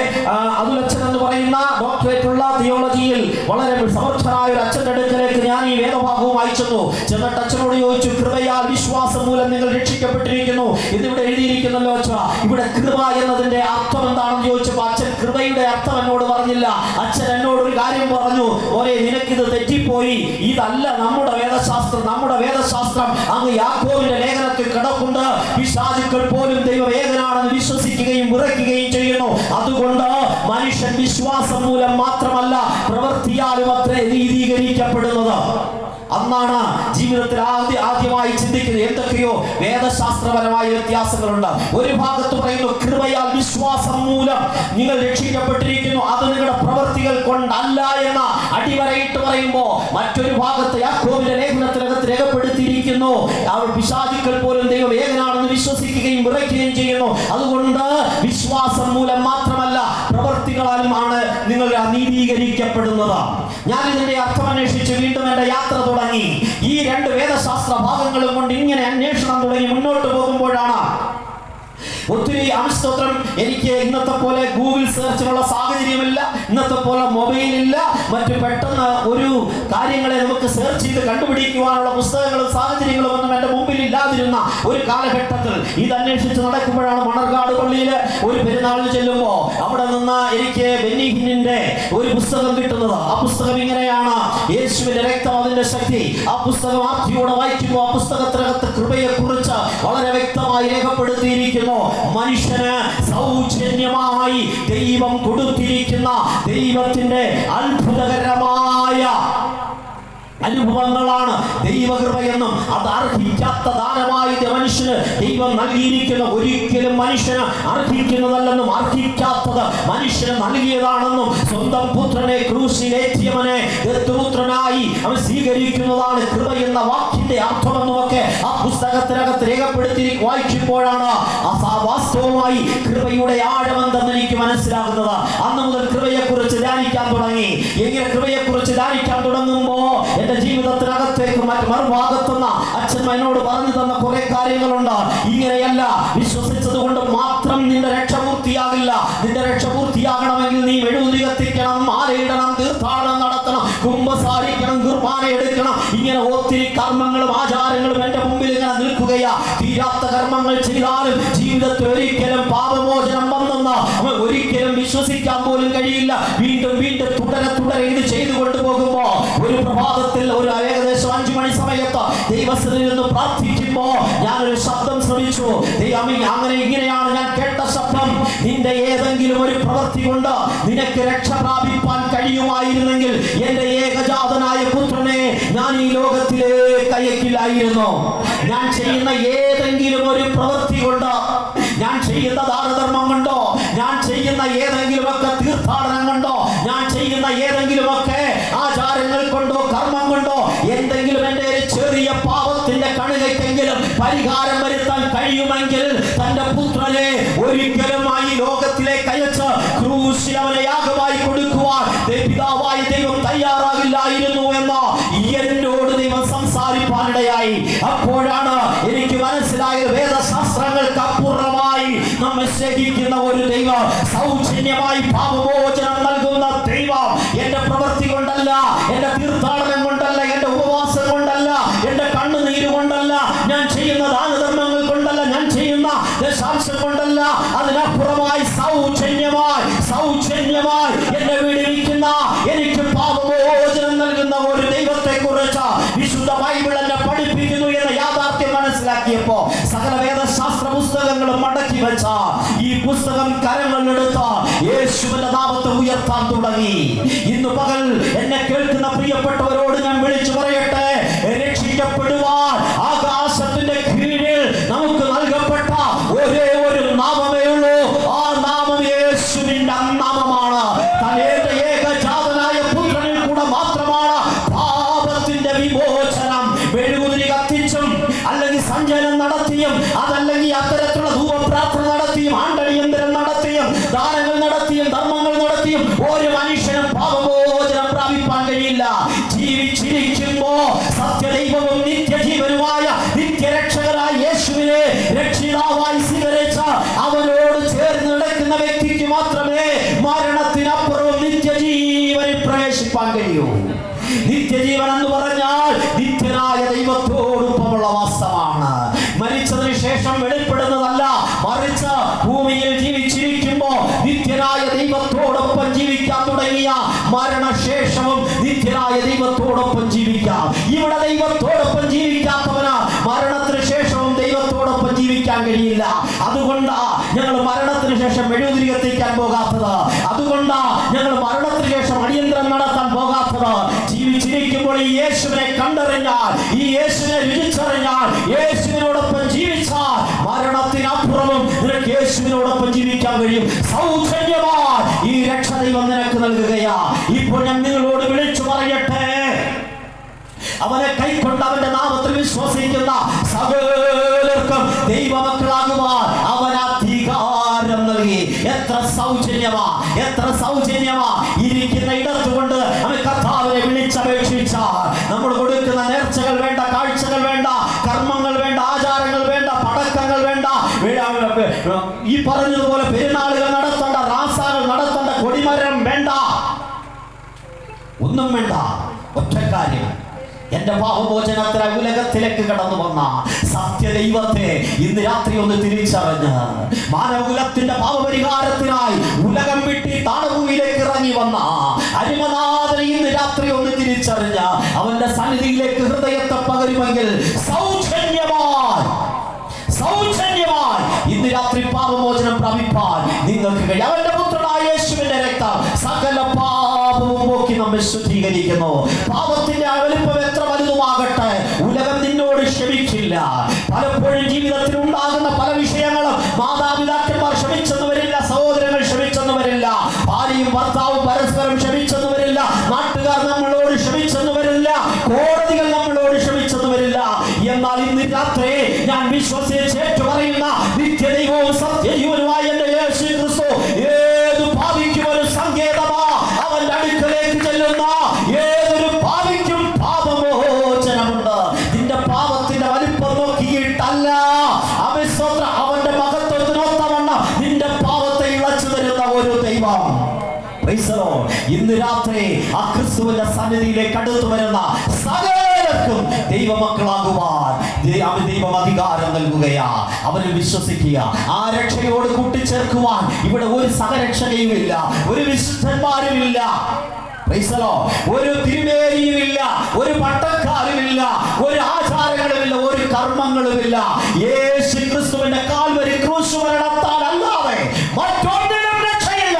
അതുലച്ഛൻ എന്ന് പറയുന്ന ഡോക്ടറേറ്റ് ഉള്ള തിയോളജിയിൽ വളരെ സമർത്ഥനായ ഒരു അച്ഛന്റെ അടുക്കലേക്ക് ഞാൻ ഈ വേദഭാഗവും ചെന്നു ചെന്നിട്ട് അച്ഛനോട് ചോദിച്ചു കൃപയാൽ വിശ്വാസം മൂലം നിങ്ങൾ രക്ഷിക്കപ്പെട്ടിരിക്കുന്നു. ഇതിവിടെ എഴുതിയിരിക്കുന്നല്ലോ അച്ഛ ഇവിടെ കൃപ എന്നതിന്റെ അർത്ഥം എന്താണെന്ന് ചോദിച്ചപ്പോൾ അച്ഛൻ കൃപയുടെ അർത്ഥം എന്നോട് പറഞ്ഞില്ല. അച്ഛൻ എന്നോട് ഒരു കാര്യം പറഞ്ഞു ഓരേ നിനക്കിത് തെറ്റിപ്പോയി. ഇതല്ല നമ്മുടെ വേദശാസ്ത്രം നമ്മുടെ വേദശാസ്ത്രം അങ്ങ് യാക്കോവിന്റെ ലേഖനത്തിൽ കിടക്കുണ്ട് പിശാചുക്കൾ പോലും ദൈവം ഏകനാണെന്ന് വിശ്വസിക്കുകയും വിറയ്ക്കുകയും ചെയ്യുന്നു. അതുകൊണ്ട് മനുഷ്യൻ വിശ്വാസം മൂലം മാത്രമല്ല പ്രവൃത്തിയാലും അത്രേ രീതീകരിക്കപ്പെടുന്നത് അന്നാണ് ജീവിതത്തിൽ ആദ്യ ആദ്യമായി ചിന്തിക്കുന്നത് എന്തൊക്കെയോ വേദശാസ്ത്രപരമായ വ്യത്യാസങ്ങളുണ്ട്. ഒരു ഭാഗത്ത് പറയുന്നു കൃപയാൽ വിശ്വാസം മൂലം നിങ്ങൾ രക്ഷിക്കപ്പെട്ടിരിക്കുന്നു. അത് നിങ്ങളുടെ പ്രവൃത്തികൾ കൊണ്ടല്ല എന്ന അടിവരയിട്ട് പറയുമ്പോൾ മറ്റൊരു ഭാഗത്ത് യാക്കോബിന്റെ ലേഖനത്തിനകത്ത് രേഖപ്പെടുത്തിയിരിക്കുന്നു. അവർ പിശാചുക്കൾ പോലും ദൈവം ഏകനാണെന്ന് വിശ്വസിക്കുകയും വിറയ്ക്കുകയും ചെയ്യുന്നു. അതുകൊണ്ട് വിശ്വാസം മൂലം മാത്രമല്ല പ്രവർത്തികളാലും ആണ് നിങ്ങൾ നീതീകരിക്കപ്പെടുന്നത് ഞാൻ ഇതിന്റെ അർത്ഥം അന്വേഷിച്ച് വീണ്ടും എന്റെ യാത്ര തുടങ്ങി. ഈ രണ്ട് വേദശാസ്ത്ര ഭാഗങ്ങളും കൊണ്ട് ഇങ്ങനെ അന്വേഷണം തുടങ്ങി മുന്നോട്ട് പോകുമ്പോഴാണ് ഒത്തിരി അംശസ്തോത്രം എനിക്ക് ഇന്നത്തെ പോലെ ഗൂഗിൾ സെർച്ചിനുള്ള സാഹചര്യമില്ല ഇന്നത്തെ പോലെ മൊബൈൽ ഇല്ല. മറ്റു പെട്ടെന്ന് ഒരു കാര്യങ്ങളെ നമുക്ക് സെർച്ച് ചെയ്ത് കണ്ടുപിടിക്കുവാനുള്ള പുസ്തകങ്ങളും സാഹചര്യങ്ങളും ഒന്നും എന്റെ മുമ്പിൽ ഇല്ലാതിരുന്ന ഒരു കാലഘട്ടത്തിൽ ഇത് അന്വേഷിച്ച് നടക്കുമ്പോഴാണ് മണർകാട് പള്ളിയിൽ ഒരു പെരുന്നാളിൽ ചെല്ലുമ്പോൾ അവിടെ നിന്ന് എനിക്ക് ബെന്നിഹിന്നിന്റെ ഒരു പുസ്തകം കിട്ടുന്നത്. ആ പുസ്തകം ഇങ്ങനെയാണ്. യേശുവിന്റെ രക്തം അതിന്റെ ശക്തി. ആ പുസ്തകം ആർത്തിയോടെ വായിക്കുമ്പോൾ ആ പുസ്തകത്തിനകത്ത് കൃപയെ കുറിച്ച് വളരെ വ്യക്തമായി രേഖപ്പെടുത്തിയിരിക്കുന്നു. മനുഷ്യന് സൗജന്യമായി ദൈവം കൊടുത്തിരിക്കുന്ന ദൈവത്തിന്റെ അത്ഭുതകരമായ അനുഭവങ്ങളാണ് ദൈവകൃപയെന്നും അത് അർഹിക്കാത്ത ദാനമായി മനുഷ്യന് ദൈവം നൽകിയിരിക്കുന്ന ഒരിക്കലും മനുഷ്യന് അർഹിക്കുന്നതല്ലെന്നും അർഹിക്കാത്തത് മനുഷ്യന് നൽകിയതാണെന്നും സ്വന്തം പുത്രനെ ക്രൂശിലേറ്റിയവനെ ദത്തുപുത്രനായി അവൻ സ്വീകരിക്കുന്നതാണ് കൃപ എന്ന വാക്കിന്റെ അർത്ഥമെന്നുമൊക്കെ ആ പുസ്തകത്തിനകത്ത് രേഖപ്പെടുത്തി വായിക്കുമ്പോഴാണ് വാസ്തവമായി കൃപയുടെ ആഴമെന്തെന്ന് എനിക്ക് മനസ്സിലാകുന്നത്. അന്ന് മുതൽ കൃപയെക്കുറിച്ച് ധ്യാനിക്കാൻ തുടങ്ങി. എങ്ങനെ കൃപയെക്കുറിച്ച് ധ്യാനിക്കാൻ തുടങ്ങുമ്പോ എന്റെ ജീവിതത്തിനകത്തേക്ക് മറുഭാഗത്തുന്ന അച്ഛൻ എന്നോട് പറഞ്ഞു തന്ന കുറെ കാര്യങ്ങളുണ്ട്. ഇങ്ങനെയല്ല വിശ്വസിച്ചത് കൊണ്ട് മാത്രം നിന്റെ രക്ഷ പൂർത്തിയാകില്ല. നിന്റെ രക്ഷ പൂർത്തിയാകണമെങ്കിൽ നീ വെഴുതി കത്തിക്കണം മാലയിടണം തീർത്ഥാടനം നടത്തണം കുംഭസാരിക്കണം കുർബാന എടുക്കണം. ഇങ്ങനെ ഒത്തിരി കർമ്മങ്ങളും ആചാരങ്ങളും എന്റെ മുമ്പിൽ ഇങ്ങനെ നിൽക്കുകയാ. തീരാത്ത കർമ്മങ്ങൾ ചെയ്താലും ജീവിതത്തിൽ ഒരിക്കലും പാപമോചനം വന്നെന്ന് ഒരിക്കലും വിശ്വസിക്കാൻ പോലും കഴിയില്ല. വീണ്ടും വീണ്ടും ഇത് പോകുമ്പോ ഒരു പ്രഭാതത്തിൽ ഒരു ഏകദേശം അഞ്ചു മണി സമയത്ത് ദൈവസ്ഥയിൽ നിന്ന് പ്രാർത്ഥിക്കുമ്പോ ഞാനൊരു ശബ്ദം ശ്രമിച്ചു ദൈവമേ അങ്ങനെ ഇങ്ങനെയാണ് ഞാൻ കേട്ട ശബ്ദം. നിന്റെ ഏതെങ്കിലും ഒരു പ്രവൃത്തി കൊണ്ട് നിനക്ക് രക്ഷ പ്രാപിപ്പാൻ കഴിയുമായിരുന്നെങ്കിൽ എന്റെ ഏകജാതനായ പുത്രനെ ഞാൻ ഈ ലോകത്തിലേക്ക് അയക്കില്ലായിരുന്നു. ഞാൻ ചെയ്യുന്ന ഏതെങ്കിലും ഒരു പ്രവൃത്തി കൊണ്ട് ഞാൻ ചെയ്യുന്ന ദാനധർമ്മം കൊണ്ടോ ഞാൻ ചെയ്യുന്ന ഏതെങ്കിലുമൊക്കെ പരിഹാരം വരുത്താൻ കഴിയുമെങ്കിൽ തന്റെ പുത്രനെ ഒരിക്കലും ആയി ലോകത്തിലേക്ക് അയച്ച് ക്രൂശിൽ അവനെ യാഗമായി കൊടുക്കുവാൻ പിതാവായി ദൈവം തയ്യാറാകില്ലായിരുന്നു എന്ന എന്നോട് ദൈവം സംസാരിപ്പാനിടയായി. അപ്പോഴാണ് എനിക്ക് മനസ്സിലായ വേദശാസ്ത്രങ്ങൾക്ക് അപ്പുറമായി നമ്മൾ ശേഖിക്കുന്ന ഒരു ദൈവം സൗജന്യമായി പാപമോ കൊണ്ടല്ല അതിനപ്പുറമായി സൗജന്യമായി സൗജന്യമായി എന്നെ വീടിരിക്കുന്ന എനിക്ക് പാപമോചനം നൽകുന്ന ഒരു ദൈവത്തെ കുറിച്ച് വിശുദ്ധ ബൈബിൾ എന്നെ പഠിപ്പിക്കുന്നു എന്ന യാഥാർത്ഥ്യം മനസ്സിലാക്കിയപ്പോ സകല വേദശാസ്ത്ര പുസ്തകങ്ങളും മടക്കി വെച്ച ഈ പുസ്തകം കരങ്ങളിലെടുത്ത യേശുവിന്റെ നാമത്തെ ഉയർത്താൻ തുടങ്ങി. ഇന്ന് പകൽ എന്നെ കേൾക്കുന്ന പ്രിയപ്പെട്ടവരോട് ഞാൻ വിളിച്ചു മരണശേഷവും നിത്യനായ ദൈവത്തോടൊപ്പം ജീവിക്കാം. ഇവിടെ ദൈവത്തോടൊപ്പം ജീവിക്കാത്തവനാ മരണത്തിന് ശേഷവും ദൈവത്തോടൊപ്പം ജീവിക്കാൻ കഴിയില്ല. അതുകൊണ്ടാ ഞങ്ങൾ മരണത്തിന് ശേഷം മെഴുകുതിരി കത്തിക്കാൻ പോകാത്തത്. അതുകൊണ്ടാ ഞങ്ങൾ മരണത്തിന് ശേഷം അടിയന്തരം നടത്താൻ പോകാത്തത്. ജീവിച്ചിരിക്കുമ്പോൾ ഈ യേശുവിനെ കണ്ടറിഞ്ഞാൽ ഈ യേശുവിനെ രുചിച്ചറിഞ്ഞാൽ യേശുവിനോടൊപ്പം ജീവിച്ചാൽ മരണത്തിനപ്പുറവും നിനക്ക് യേശുവിനോടൊപ്പം ജീവിക്കാൻ കഴിയും. ഈ രക്ഷ ദൈവം നിനക്ക് നൽകുകയാ. ഇപ്പോൾ ഞാൻ നിങ്ങളോട് വിളിച്ചു പറയട്ടെ. അവനെ കൈക്കൊണ്ട് അവന്റെ നാമത്തിൽ വിശ്വസിക്കുന്ന സകലർക്കും ദൈവമക്കളാകുവാൻ അവൻ അധികാരം നൽകി. എത്ര സൗജന്യമാ എത്ര സൗജന്യമാ. ഇരിക്കുന്ന ഇടത്തുകൊണ്ട് അവൻ കർത്താവിനെ വിളിച്ചപേക്ഷിച്ചാൽ നമ്മൾ കൊടുക്കുന്ന നേർച്ചകൾ വേണ്ട കാഴ്ചകൾ വേണ്ട കർമ്മങ്ങൾ വേണ്ട ആചാരങ്ങൾ വേണ്ട പടക്കങ്ങൾ വേണ്ട. ഈ പറഞ്ഞതുപോലെ പെരുന്നാളുകൾ നടത്തേണ്ട കൊടിമരം വേണ്ട. ഒന്നും വേണ്ട. ഒറ്റക്കാര്യം. എന്റെ പാപമോചനത്തിനായി ഉലകത്തിലേക്ക് കടന്നു വന്ന സത്യദൈവത്തെ ഇന്ന് രാത്രി ഒന്ന് തിരിച്ചറിഞ്ഞ് മാനവകുലത്തിന്റെ പാപപരിഹാരത്തിനായി ഉലകം വിട്ടി താണഭൂമിയിലേക്ക് ഇറങ്ങി വന്ന അരിമനാഥനെ ഇന്ന് രാത്രി ഒന്ന് തിരിച്ചറിഞ്ഞ അവന്റെ സന്നിധിയിലേക്ക് ഹൃദയത്തെ പകരുമെങ്കിൽ സൗജന്യമായി സൗജന്യമായി ഇന്ന് രാത്രി പാപമോചനം പ്രാപിപ്പാൻ നിങ്ങൾക്ക് അവന്റെ പോക്കി നമ്മെ ശുദ്ധീകരിക്കുന്നു. പാപത്തിന്റെ അവലിപ്പം എത്ര വലുതുമാകട്ടെ? ഉലകം നിന്നോട് ക്ഷമിക്കില്ല. പലപ്പോഴും ജീവിതത്തിൽ ഉണ്ടാകുന്ന പല വിഷയങ്ങളും മാതാപിതാക്കന്മാർ ക്ഷമിച്ചെന്ന് വരില്ല സഹോദരങ്ങൾ ക്ഷമിച്ചെന്ന് വരില്ല ഭാര്യയും ഭർത്താവും പരസ്പരം ക്ഷമിച്ചെന്ന് വരില്ല നാട്ടുകാർ നമ്മളോട് ക്ഷമിച്ചെന്ന് വരില്ല കോടതികൾ നമ്മളോട് ക്ഷമിച്ചെന്ന് വരില്ല എന്നാൽ ഇന്ന് രാത്രി ഞാൻ വിശ്വസിച്ച് നൽകുകയാ. അവരിൽ വിശ്വസിക്കുക. ആ രക്ഷയോട് കൂട്ടിച്ചേർക്കുവാൻ ഇവിടെ ഒരു സഹരക്ഷകയും ഇല്ല. ഒരു വിശുദ്ധന്മാരും ഇല്ല. ഒരു തിരുമേനിയുമില്ല ഒരു പട്ടക്കാരുമില്ല ഒരു ആചാരങ്ങളുമില്ല ഒരു കർമ്മങ്ങളുമില്ല യേശു ക്രിസ്തുവിന്റെ കാൽവരി ക്രൂശ് മരണത്താൽ അല്ലാതെ മറ്റൊന്നിനും രക്ഷയില്ല.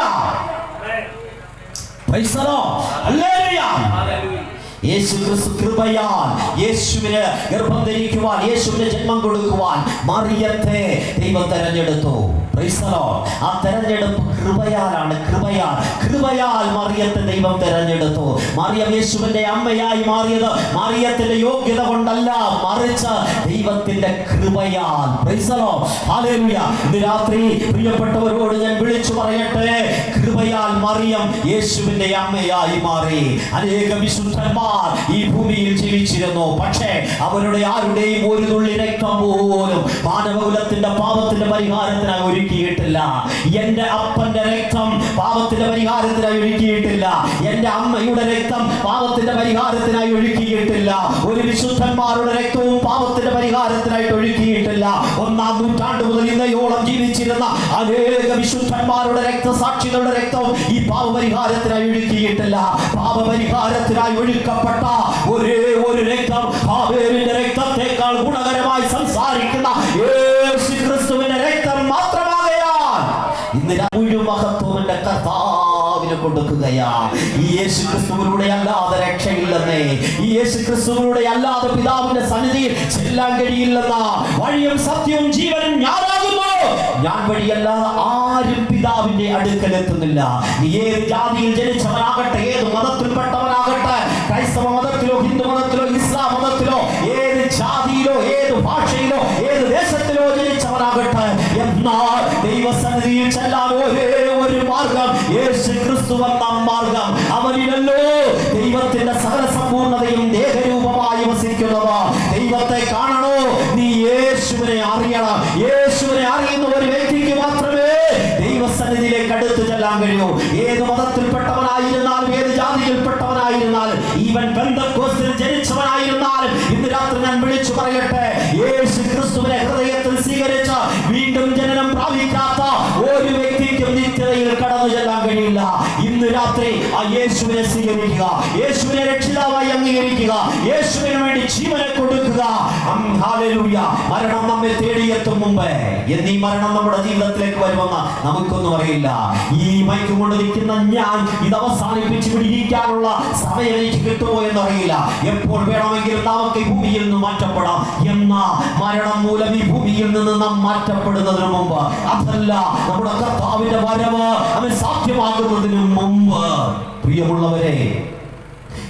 Hallelujah. യേശു കൃപയാൽ യേശുവിന് ഗർഭം ധരിക്കുവാൻ യേശുവിന് ജന്മം കൊടുക്കുവാൻ മറിയത്തെ ദൈവം തെരഞ്ഞെടുത്തു. ആ തെരഞ്ഞെടുപ്പ് കൃപയാലാണ് കൃപയാൽ കൃപയാൽ മറിയത്തെ ദൈവം തെരഞ്ഞെടുത്തു. മറിയം യേശുവിന്റെ അമ്മയായി മാറിയത് മറിയത്തിന്റെ യോഗ്യത കൊണ്ടല്ല മറിച്ച് ദൈവത്തിന്റെ കൃപയാൽ. ഇന്ന് രാത്രി പ്രിയപ്പെട്ടവരോട് ഞാൻ വിളിച്ചു പറയട്ടെ. കൃപയാൽ മറിയം യേശുവിന്റെ അമ്മയായി മാറി. അനേക വിശുദ്ധന്മാർ ഈ ഭൂമിയിൽ ജീവിച്ചിരുന്നു. പക്ഷേ അവരുടെ ആരുടെയും ഒരു തുള്ളി രക്തം പോലും മാനവകുലത്തിന്റെ പാപത്തിന്റെ പരിഹാരത്തിനായി ഒരുക്കിയിട്ടില്ല. എന്റെ അപ്പന്റെ രക്തം പാപത്തിന്റെ പരിഹാരത്തിനായി ഒരുക്കിയിട്ടില്ല. എന്റെ അമ്മയുടെ രക്തം പാപത്തിന്റെ പരിഹാരത്തിനായി ഒഴുക്കിയിട്ടില്ല ഒരു വിശുദ്ധന്മാരുടെ രക്തവും പാപത്തിന്റെ പരിഹാരത്തിനായിട്ട് ഒഴുക്കിയിട്ടില്ല ഒന്നാം നൂറ്റാണ്ട് മുതൽ ഇന്നയോളം ജീവിച്ചിരുന്ന അനേക വിശുദ്ധന്മാരുടെ രക്തസാക്ഷികളുടെ രക്തവും ഈ പാപപരിഹാരത്തിനായി ഒഴുക്കിയിട്ടില്ല പാപപരിഹാരത്തിനായി ഒഴുക്കപ്പെട്ട ഒരേ ഒരു രക്തം രക്തത്തെക്കാൾ ഗുണകരമായി സംസാരിക്കുന്ന യേശു മഹത്വത്തിന്റെ കർത്താവിനെ കൊടുക്കുകയാ ഈ യേശു അല്ലാതെ രക്ഷയില്ലെന്നേ. ഈ യേശു ക്രിസ്തുവിലൂടെ അല്ലാതെ പിതാവിന്റെ സന്നിധിയിൽ ചെല്ലാൻ കഴിയില്ലെന്ന വഴിയും സത്യവും ജീവനും ഞാനാകുന്നു. ഞാൻ വഴിയല്ലാതെ ആരും പിതാവിന്റെ അടുക്കൽ എത്തുന്നില്ല നീ ഏത് ജാതിയിൽ ജനിച്ചവനാകട്ടെ ഏത് മതത്തിൽപ്പെട്ടവനാകട്ടെ ക്രൈസ്തവ മതത്തിലോ ഹിന്ദു മതത്തിലോ ഇസ്ലാം മതത്തിലോ ഏത് ജാതിയിലോ ഏത് ഭാഷയിലോ ഏത് ദേശത്തിലോ ജനിച്ചവനാകട്ടെ എന്നാൽ മാർഗം യേശു ക്രിസ്തു എന്ന മാർഗം അവനിലല്ലോ ദൈവത്തിന്റെ സകല സമ്പൂർണതയും ദേഹരൂപമായി വസിക്കുന്നവ. ദൈവത്തെ കാണണോ? നീ യേശുവിനെ അറിയണം. യേശുവിനെ അറിയുന്ന ഒരു വ്യക്തിക്ക് മാത്രമേ ദൈവസന്നിധിയിലേക്ക് അടുത്തു ചെല്ലാൻ കഴിയൂ. ഏത് മതത്തിൽപ്പെട്ടവനായിരുന്നാലും ഏത് ജാതിയിൽപ്പെട്ടവനായിരുന്നാലും ഈവൻ ബന്ധക്കോസിൽ ജനിച്ചവനായിരുന്നാലും ഇന്ന് രാത്രി ഞാൻ വിളിച്ചു പറയട്ടെ. യേശു ക്രിസ്തുവിനെ ഹൃദയത്തിൽ സ്വീകരിച്ച വീണ്ടും ജനനം കഴിയില്ല ഇന്ന് രാത്രി ആ യേശുവിനെ സ്വീകരിക്കുക. യേശുവിനെ രക്ഷിതാവായി അംഗീകരിക്കുക. യേശുവിന് വേണ്ടി ജീവനെ കൊടുക്കുക. മരണം നമ്മെ തേടിയെത്തും മുമ്പേ. എന്നീ മരണം നമ്മുടെ ജീവിതത്തിലേക്ക് വരുമെന്ന് നമുക്കൊന്നും അറിയില്ല. ഈ മൈക്ക് കൊണ്ട് നിൽക്കുന്ന ഞാൻ ഇത് അവസാനിപ്പിച്ചു പിടിക്കാനുള്ള സമയം എനിക്ക് കിട്ടുമോ എന്നറിയില്ല. എപ്പോൾ വേണമെങ്കിലും നമുക്ക് ഈ ഭൂമിയിൽ നിന്ന് മാറ്റപ്പെടാം. എന്ന മരണം മൂലം ഈ ഭൂമിയിൽ നിന്ന് നാം മാറ്റപ്പെടുന്നതിന് മുമ്പ്. അതല്ല നമ്മുടെ കർത്താവിന്റെ വരവ് അവൻ സാധ്യമാകുന്നതിന് മുമ്പ്. പ്രിയമുള്ളവരെ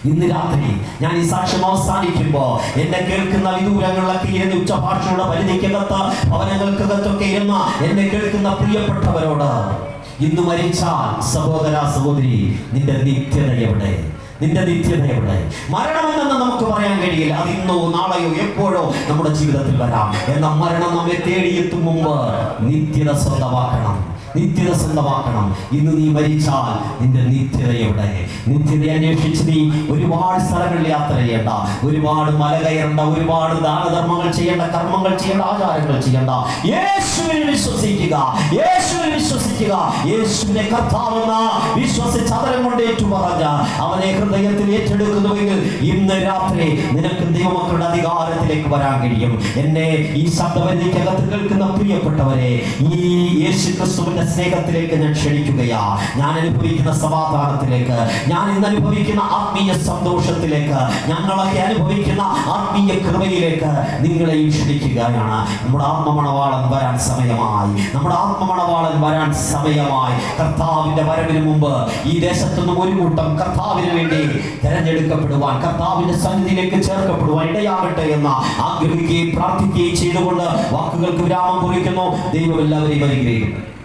ഇന്ന് രാത്രി ഞാൻ ഈ സാക്ഷ്യം അവസാനിക്കുമ്പോ എന്നെ കേൾക്കുന്ന വിദൂരങ്ങളിലൊക്കെ ഇരുന്ന് ഉച്ചഭാഷയുടെ പരിധിക്കകത്ത് ഭവനങ്ങൾക്കകത്തൊക്കെ ഇരുന്ന എന്നെ കേൾക്കുന്ന പ്രിയപ്പെട്ടവരോട് ഇന്ന് മരിച്ചാൽ സഹോദര സഹോദരി നിന്റെ നിത്യത എവിടെ? നിന്റെ നിത്യത എവിടെ? മരണമെന്ന് നമുക്ക് പറയാൻ കഴിയില്ല. അത് ഇന്നോ നാളെയോ എപ്പോഴോ നമ്മുടെ ജീവിതത്തിൽ വരാം. എന്ന മരണം നമ്മെ തേടിയെത്തും മുമ്പ് നിത്യത സ്വന്തമാക്കണം. നിത്യത സ്വന്തമാക്കണം ഇന്ന് നീ മരിച്ചാൽ നിന്റെ നിത്യത എവിടെ? നിത്യത അന്വേഷിച്ച് നീ ഒരുപാട് സ്ഥലങ്ങളിൽ യാത്ര ചെയ്യേണ്ട. ഒരുപാട് മല കയറേണ്ട ഒരുപാട് ദാനധർമ്മങ്ങൾ ചെയ്യേണ്ട കർമ്മങ്ങൾ ചെയ്യേണ്ട ആചാരങ്ങൾ ചെയ്യേണ്ട. യേശുവിൽ വിശ്വസിക്കുക യേശുവിൽ വിശ്വസിക്കുക. യേശുവിനെ കർത്താവെന്ന വിശ്വസിച്ച് അതരം കൊണ്ട് ഏറ്റുപറഞ്ഞ അവനെ ഹൃദയത്തിൽ ഏറ്റെടുക്കുന്നുവെങ്കിൽ ഇന്ന് രാത്രി നിനക്ക് ദൈവമക്കളുടെ അധികാരത്തിലേക്ക് വരാൻ കഴിയും. എന്നെ ഈ ശബ്ദപരിധിക്കകത്ത് കേൾക്കുന്ന പ്രിയപ്പെട്ടവരെ ഈ യേശു ക്രിസ്തുവിന്റെ സ്നേഹത്തിലേക്ക് ഞാൻ ക്ഷണിക്കുകയാ. ഞാൻ അനുഭവിക്കുന്ന സമാധാനത്തിലേക്ക് ഞാൻ ഇന്ന് അനുഭവിക്കുന്ന ആത്മീയ സന്തോഷത്തിലേക്ക് ഞങ്ങളൊക്കെ അനുഭവിക്കുന്ന ആത്മീയ കൃപയിലേക്ക് നിങ്ങളെയും ക്ഷണിക്കുകയാണ്. നമ്മുടെ ആത്മമണവാളൻ വരാൻ സമയമായി. നമ്മുടെ ആത്മമണവാളൻ വരാൻ സമയമായി. കർത്താവിന്റെ വരവിന് മുമ്പ് ഈ ദേശത്തുനിന്നും ഒരു കൂട്ടം കർത്താവിന് വേണ്ടി തെരഞ്ഞെടുക്കപ്പെടുവാൻ കർത്താവിന്റെ സന്നിധിയിലേക്ക് ചേർക്കപ്പെടുവാൻ ഇടയാകട്ടെ എന്ന ആഗ്രഹിക്കുകയും പ്രാർത്ഥിക്കുകയും ചെയ്തുകൊണ്ട് വാക്കുകൾക്ക് വിരാമം കുറിക്കുന്നു. ദൈവം എല്ലാവരെയും അനുഗ്രഹിക്കട്ടെ.